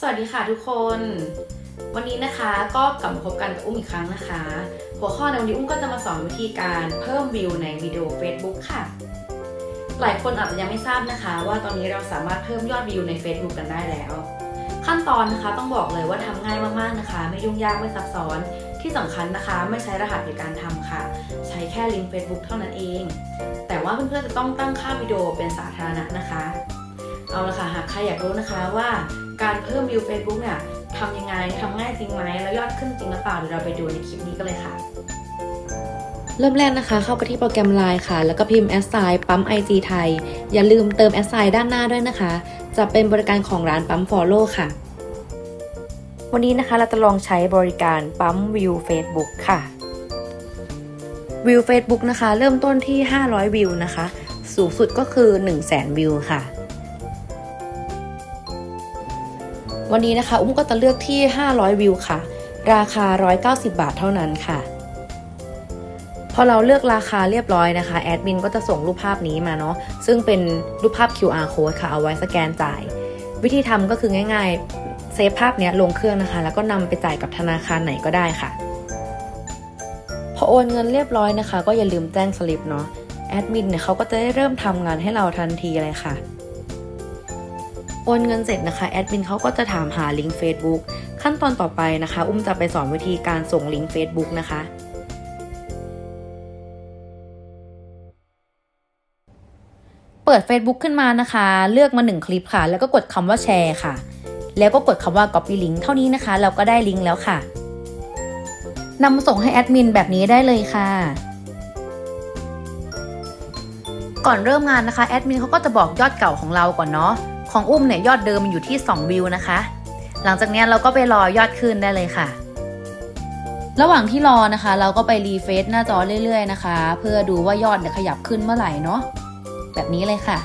สวัสดีค่ะทุกคน วันนี้นะคะก็กลับมาพบกันกับอุ้มอีกครั้งนะคะ หัวข้อในวันนี้อุ้มก็จะมาสอนวิธีการเพิ่มวิวในวิดีโอ Facebook ค่ะ หลายคนอาจจะยังไม่ทราบนะคะ ว่าตอนนี้เราสามารถเพิ่มยอดวิวใน Facebook กันได้แล้ว ขั้นตอนนะคะต้องบอกเลยว่าทำง่ายมากๆนะคะ ไม่ยุ่งยากไม่ซับซ้อนที่สำคัญนะคะ ไม่ใช้รหัสในการทำค่ะ ใช้แค่ลิงก์ Facebook เท่านั้นเอง แต่ว่าเพื่อนๆจะต้องตั้งค่าวิดีโอเป็นสาธารณะนะคะ เอาละค่ะหากใครอยากรู้นะคะว่าการเพิ่มวิว Facebook เนี่ยทำยังไงทำง่ายจริงไหมแล้วยอดขึ้นจริงหรือเปล่าเดี๋ยวเราไปดูในคลิปนี้กันเลยค่ะ เริ่มแรกนะคะ เข้าไปที่โปรแกรม Line ค่ะ แล้วก็พิมพ์ s i ปั๊ม IG ไทย อย่าลืมเติม s i ด้านหน้าด้วยนะคะ จะเป็นบริการของร้านปั๊ม Follow ค่ะ วันนี้นะคะเราจะลองใช้บริการปั๊มวิว Facebook ค่ะวิว Facebook นะคะ เริ่มต้นที่ 500 วิวนะคะ สูงสุดก็คือ 1 0 0 0 0แสนวิวค่ะ วันนี้นะคะ อุ้มก็จะเลือกที่ 500 วิวค่ะ ราคา 190 บาทเท่านั้นค่ะ พอเราเลือกราคาเรียบร้อยนะคะ แอดมินก็จะส่งรูปภาพนี้มาเนาะ ซึ่งเป็นรูปภาพ QR code ค่ะ เอาไว้สแกนจ่าย วิธีทำก็คือง่ายๆ เซฟภาพเนี้ยลงเครื่องนะคะ แล้วก็นำไปจ่ายกับธนาคารไหนก็ได้ค่ะ พอโอนเงินเรียบร้อยนะคะ ก็อย่าลืมแจ้งสลิปเนาะ แอดมินเนี่ยเขาก็จะได้เริ่มทำงานให้เราทันทีเลยค่ะ โอนเงินเสร็จนะคะแอดมินเขาก็จะถามหาลิงก์ Facebook ขั้นตอนต่อไปนะคะ อุ้มจะไปสอนวิธีการส่งลิงก์ Facebook นะคะเปิด Facebook ขึ้นมานะคะ เลือกมา 1 คลิปค่ะ แล้วก็กดคำว่าแชร์ค่ะ แล้วก็กดคำว่า copy link เท่านี้นะคะ เราก็ได้ลิงก์แล้วค่ะนำส่งให้แอดมินแบบนี้ได้เลยค่ะ ก่อนเริ่มงานนะคะแอดมินเขาก็จะบอกยอดเก่าของเราก่อนเนาะ ของอุ้มเนี่ยยอดเดิมมันอยู่ที่ 2 วิวนะคะ หลังจากนี้เราก็ไปรอยอดขึ้นได้เลยค่ะ ระหว่างที่รอนะคะ เราก็ไปรีเฟซหน้าจอเรื่อย ๆ นะคะ เพื่อดูว่ายอดเนี่ยขยับขึ้นเมื่อไหร่เนาะแบบนี้เลยค่ะ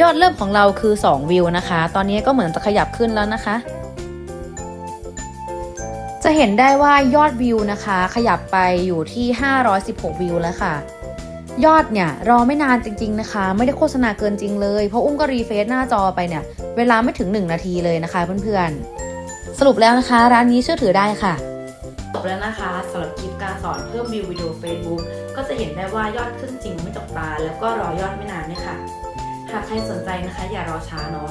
ยอดเริ่มของเราคือ 2 วิวนะคะ ตอนนี้ก็เหมือนจะขยับขึ้นแล้วนะคะจะเห็นได้ว่ายอดวิวนะคะ ขยับไปอยู่ที่ 516 วิวแล้วค่ะ ยอดเนี่ยรอไม่นานจริง ๆนะคะ ไม่ได้โฆษณาเกินจริงเลย เพราะอุ้มก็รีเฟซหน้าจอไปเนี่ย เวลาไม่ถึง 1 นาทีเลยนะคะเพื่อนๆ สรุปแล้วนะคะ ร้านนี้เชื่อถือได้ค่ะจบแล้วนะคะสำหรับคลิปการสอนเพิ่มวิววิดีโอ Facebook ก็จะเห็นได้ว่ายอดขึ้นจริงไม่จกตา แล้วก็รอยอดไม่นานเนี่ยค่ะ หากใครสนใจนะคะ อย่ารอช้าเนาะ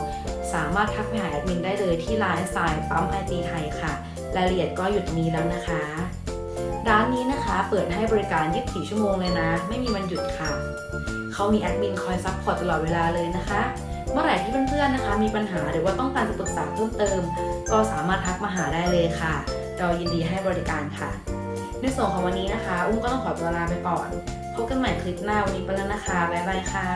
สามารถทักไปหาแอดมินได้เลยที่ไลน์สายปั๊มไอจีไทยค่ะ รายละเอียดก็อยู่ตรงนี้แล้วนะคะ ร้านนี้นะคะเปิดให้บริการ 24 ชั่วโมงเลยนะ ไม่มีวันหยุดค่ะ เขามีแอดมินคอยซัพพอร์ตตลอดเวลาเลยนะคะ เมื่อไหร่ที่เพื่อนๆนะคะ มีปัญหาหรือว่าต้องการจะปรึกษาเพิ่มเติม ก็สามารถทักมาหาได้เลยค่ะ เรายินดีให้บริการค่ะ ในส่วนของวันนี้นะคะ อุ้มก็ต้องขอตัวลาไปก่อน พบกันใหม่คลิปหน้าวันนี้ไปแล้วนะคะบ๊ายบายค่ะ